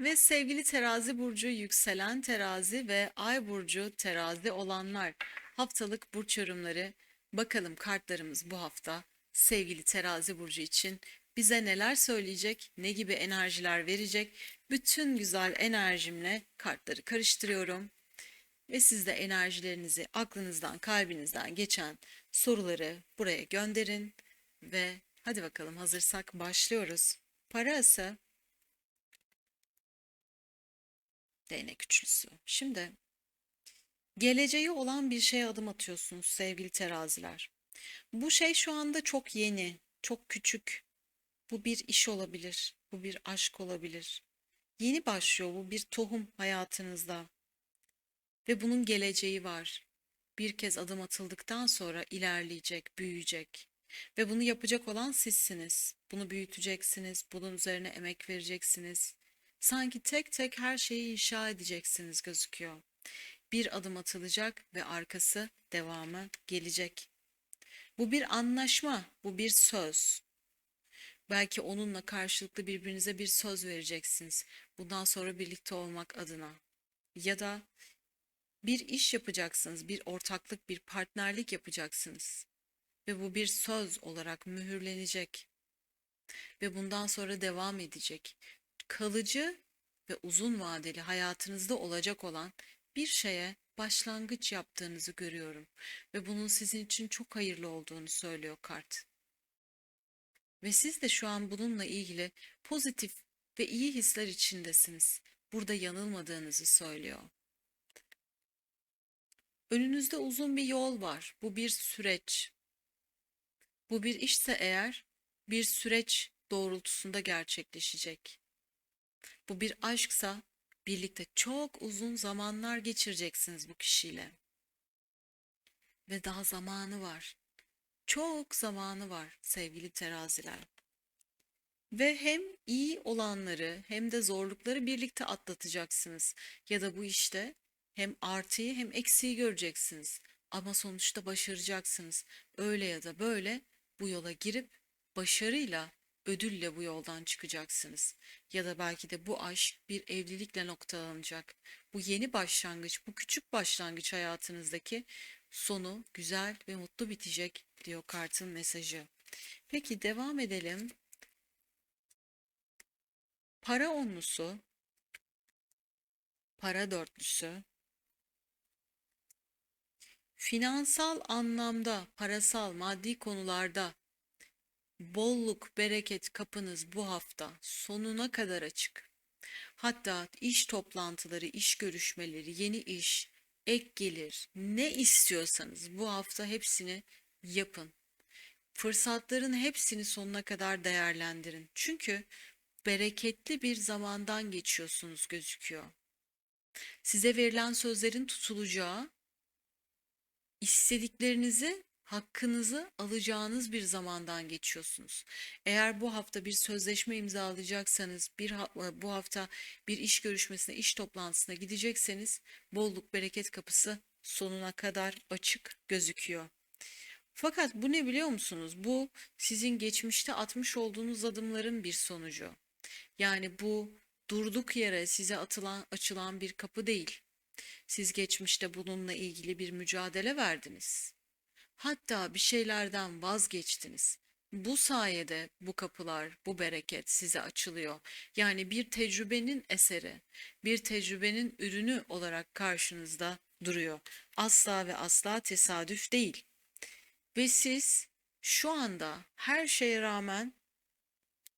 Ve sevgili terazi burcu, yükselen terazi ve ay burcu terazi olanlar haftalık burç yorumları. Bakalım kartlarımız bu hafta sevgili terazi burcu için bize neler söyleyecek, ne gibi enerjiler verecek? Bütün güzel enerjimle kartları karıştırıyorum. Ve siz de enerjilerinizi aklınızdan, kalbinizden geçen soruları buraya gönderin. Ve hadi bakalım hazırsak başlıyoruz. Para ası değnek üçlüsü. Şimdi geleceği olan bir şeye adım atıyorsunuz sevgili teraziler. Bu şey şu anda çok yeni, çok küçük. Bu bir iş olabilir, bu bir aşk olabilir. Yeni başlıyor bu bir tohum hayatınızda. Ve bunun geleceği var. Bir kez adım atıldıktan sonra ilerleyecek, büyüyecek. Ve bunu yapacak olan sizsiniz. Bunu büyüteceksiniz, bunun üzerine emek vereceksiniz. Sanki tek tek her şeyi inşa edeceksiniz gözüküyor. Bir adım atılacak ve arkası devamı gelecek. Bu bir anlaşma, bu bir söz. Belki onunla karşılıklı birbirinize bir söz vereceksiniz. Bundan sonra birlikte olmak adına. Ya da bir iş yapacaksınız, bir ortaklık, bir partnerlik yapacaksınız. Ve bu bir söz olarak mühürlenecek. Ve bundan sonra devam edecek. Kalıcı ve uzun vadeli hayatınızda olacak olan bir şeye başlangıç yaptığınızı görüyorum. Ve bunun sizin için çok hayırlı olduğunu söylüyor kart. Ve siz de şu an bununla ilgili pozitif ve iyi hisler içindesiniz. Burada yanılmadığınızı söylüyor. Önünüzde uzun bir yol var. Bu bir süreç. Bu bir işse eğer bir süreç doğrultusunda gerçekleşecek. Bu bir aşksa birlikte çok uzun zamanlar geçireceksiniz bu kişiyle. Ve daha zamanı var. Çok zamanı var sevgili teraziler. Ve hem iyi olanları hem de zorlukları birlikte atlatacaksınız. Ya da bu işte hem artıyı hem eksiği göreceksiniz. Ama sonuçta başaracaksınız. Öyle ya da böyle bu yola girip başarıyla, ödülle bu yoldan çıkacaksınız. Ya da belki de bu aşk bir evlilikle noktalanacak. Bu yeni başlangıç, bu küçük başlangıç hayatınızdaki sonu güzel ve mutlu bitecek diyor kartın mesajı. Peki devam edelim. Para onlusu, para dörtlüsü, finansal anlamda, parasal, maddi konularda bolluk, bereket kapınız bu hafta sonuna kadar açık. Hatta iş toplantıları, iş görüşmeleri, yeni iş, ek gelir, ne istiyorsanız bu hafta hepsini yapın. Fırsatların hepsini sonuna kadar değerlendirin. Çünkü bereketli bir zamandan geçiyorsunuz gözüküyor. Size verilen sözlerin tutulacağı, istediklerinizi, hakkınızı alacağınız bir zamandan geçiyorsunuz. Eğer bu hafta bir sözleşme imzalayacaksanız, bir bu hafta bir iş görüşmesine, iş toplantısına gidecekseniz bolluk bereket kapısı sonuna kadar açık gözüküyor. Fakat bu ne biliyor musunuz? Bu sizin geçmişte atmış olduğunuz adımların bir sonucu. Yani bu durduk yere size atılan açılan bir kapı değil. Siz geçmişte bununla ilgili bir mücadele verdiniz. Hatta bir şeylerden vazgeçtiniz. Bu sayede bu kapılar, bu bereket size açılıyor. Yani bir tecrübenin eseri, bir tecrübenin ürünü olarak karşınızda duruyor. Asla ve asla tesadüf değil. Ve siz şu anda her şeye rağmen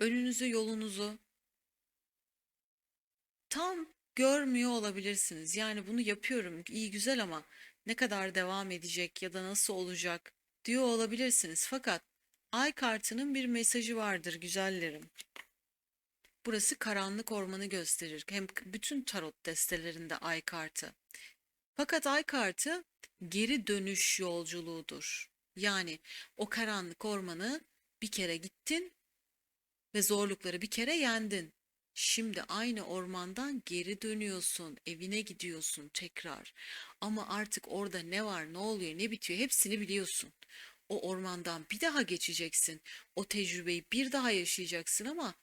önünüzü, yolunuzu tam görmüyor olabilirsiniz. Yani bunu yapıyorum iyi güzel ama ne kadar devam edecek ya da nasıl olacak diyor olabilirsiniz. Fakat ay kartının bir mesajı vardır güzellerim. Burası karanlık ormanı gösterir. Hem bütün tarot destelerinde ay kartı. Fakat ay kartı geri dönüş yolculuğudur. Yani o karanlık ormanı bir kere gittin ve zorlukları bir kere yendin. Şimdi aynı ormandan geri dönüyorsun, evine gidiyorsun tekrar. Ama artık orada ne var, ne oluyor, ne bitiyor hepsini biliyorsun. O ormandan bir daha geçeceksin. O tecrübeyi bir daha yaşayacaksın ama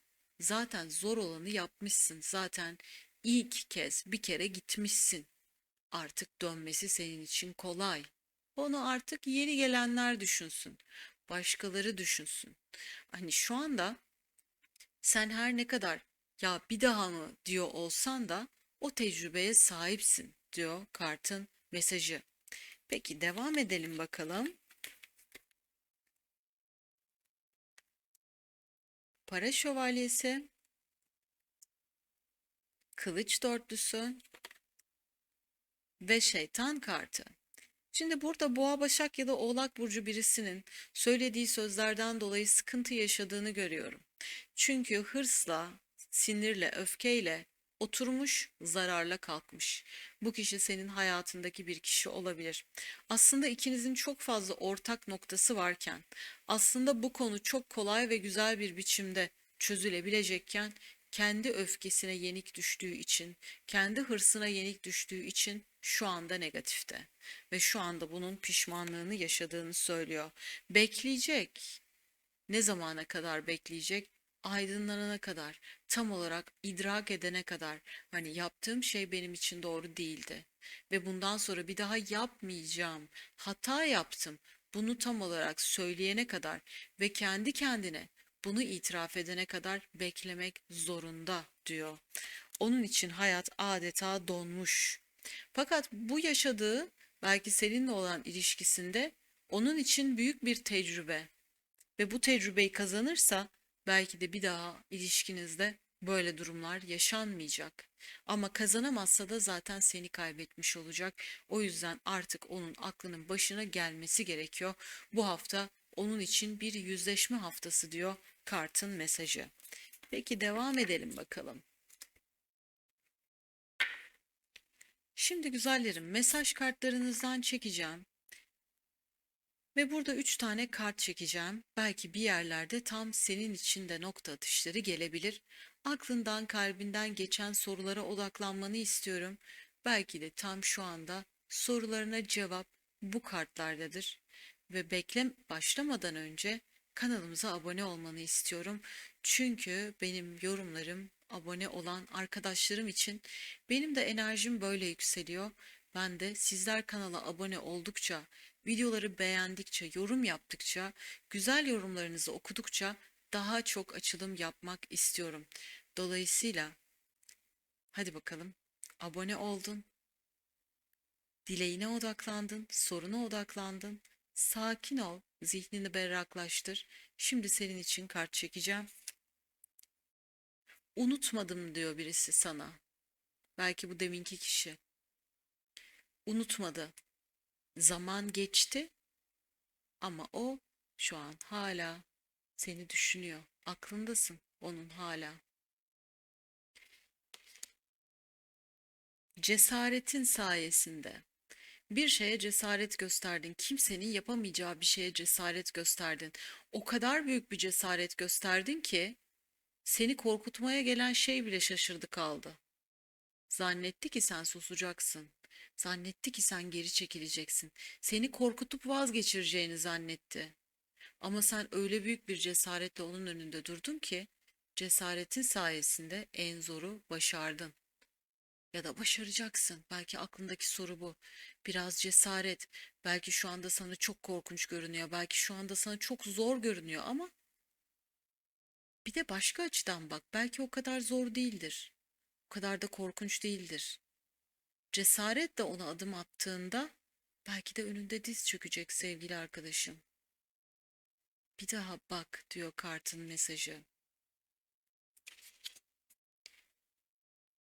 Zaten zor olanı yapmışsın. Zaten ilk kez bir kere gitmişsin. Artık dönmesi senin için kolay. Onu artık yeni gelenler düşünsün. Başkaları düşünsün. Hani şu anda sen her ne kadar ya bir daha mı diyor olsan da o tecrübeye sahipsin diyor kartın mesajı. Peki devam edelim bakalım. Para şövalyesi, kılıç dörtlüsü ve şeytan kartı. Şimdi burada Boğa, Başak ya da Oğlak burcu birisinin söylediği sözlerden dolayı sıkıntı yaşadığını görüyorum. Çünkü hırsla, sinirle, öfkeyle oturmuş, zararla kalkmış. Bu kişi senin hayatındaki bir kişi olabilir. Aslında ikinizin çok fazla ortak noktası varken, aslında bu konu çok kolay ve güzel bir biçimde çözülebilecekken, kendi öfkesine yenik düştüğü için, kendi hırsına yenik düştüğü için şu anda negatifte ve şu anda bunun pişmanlığını yaşadığını söylüyor. Bekleyecek. Ne zamana kadar bekleyecek? Aydınlanana kadar, tam olarak idrak edene kadar. Hani yaptığım şey benim için doğru değildi ve bundan sonra bir daha yapmayacağım. Hata yaptım. Bunu tam olarak söyleyene kadar ve kendi kendine bunu itiraf edene kadar beklemek zorunda diyor. Onun için hayat adeta donmuş. Fakat bu yaşadığı belki seninle olan ilişkisinde onun için büyük bir tecrübe ve bu tecrübeyi kazanırsa belki de bir daha ilişkinizde böyle durumlar yaşanmayacak. Ama kazanamazsa da zaten seni kaybetmiş olacak. O yüzden artık onun aklının başına gelmesi gerekiyor. Bu hafta onun için bir yüzleşme haftası diyor kartın mesajı. Peki devam edelim bakalım. Şimdi güzellerim mesaj kartlarınızdan çekeceğim. Ve burada üç tane kart çekeceğim. Belki bir yerlerde tam senin için de nokta atışları gelebilir. Aklından, kalbinden geçen sorulara odaklanmanı istiyorum. Belki de tam şu anda sorularına cevap bu kartlardadır. Ve beklem başlamadan önce kanalımıza abone olmanı istiyorum. Çünkü benim yorumlarım abone olan arkadaşlarım için benim de enerjim böyle yükseliyor. Ben de sizler kanala abone oldukça, videoları beğendikçe, yorum yaptıkça, güzel yorumlarınızı okudukça daha çok açılım yapmak istiyorum. Dolayısıyla hadi bakalım abone oldun, dileğine odaklandın, soruna odaklandın. Sakin ol, zihnini berraklaştır. Şimdi senin için kart çekeceğim. Unutmadım diyor birisi sana. Belki bu deminki kişi. Unutmadı. Zaman geçti ama o şu an hala seni düşünüyor. Aklındasın onun hala. Cesaretin sayesinde bir şeye cesaret gösterdin. Kimsenin yapamayacağı bir şeye cesaret gösterdin. O kadar büyük bir cesaret gösterdin ki seni korkutmaya gelen şey bile şaşırdı kaldı. Zannetti ki sen susacaksın. Zannetti ki sen geri çekileceksin. Seni korkutup vazgeçireceğini zannetti. Ama sen öyle büyük bir cesaretle onun önünde durdun ki cesaretin sayesinde en zoru başardın. Ya da başaracaksın. Belki aklındaki soru bu. Biraz cesaret. Belki şu anda sana çok korkunç görünüyor. Belki şu anda sana çok zor görünüyor ama bir de başka açıdan bak. Belki o kadar zor değildir. O kadar da korkunç değildir. Cesaretle ona adım attığında belki de önünde diz çökecek sevgili arkadaşım. Bir daha bak diyor kartın mesajı.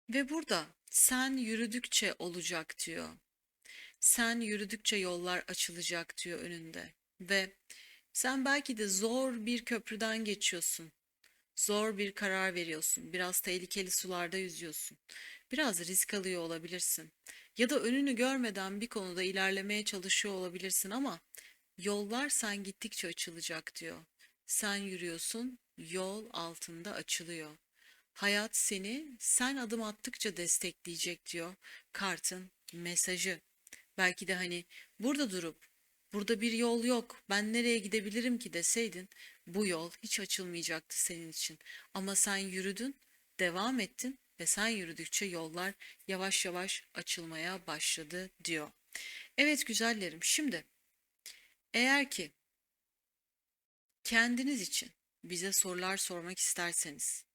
Ve burada sen yürüdükçe olacak diyor. Sen yürüdükçe yollar açılacak diyor önünde. Ve sen belki de zor bir köprüden geçiyorsun. Zor bir karar veriyorsun. Biraz tehlikeli sularda yüzüyorsun. Biraz risk alıyor olabilirsin. Ya da önünü görmeden bir konuda ilerlemeye çalışıyor olabilirsin ama yollar sen gittikçe açılacak diyor. Sen yürüyorsun, yol altında açılıyor. Hayat seni sen adım attıkça destekleyecek diyor kartın mesajı. Belki de hani burada durup burada bir yol yok ben nereye gidebilirim ki deseydin bu yol hiç açılmayacaktı senin için. Ama sen yürüdün, devam ettin ve sen yürüdükçe yollar yavaş yavaş açılmaya başladı diyor. Evet güzellerim, şimdi eğer ki kendiniz için bize sorular sormak isterseniz,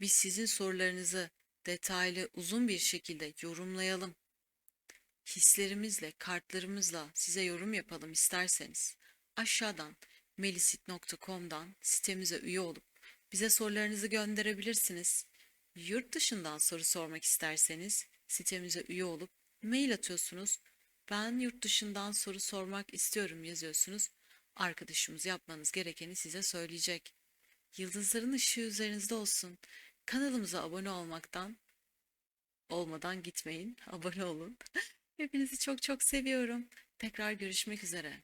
biz sizin sorularınızı detaylı, uzun bir şekilde yorumlayalım. Hislerimizle, kartlarımızla size yorum yapalım isterseniz aşağıdan melisit.com'dan sitemize üye olup bize sorularınızı gönderebilirsiniz. Yurt dışından soru sormak isterseniz sitemize üye olup mail atıyorsunuz. Ben yurt dışından soru sormak istiyorum yazıyorsunuz. Arkadaşımız yapmanız gerekeni size söyleyecek. Yıldızların ışığı üzerinizde olsun. Kanalımıza abone olmaktan olmadan gitmeyin. Abone olun. Hepinizi çok çok seviyorum. Tekrar görüşmek üzere.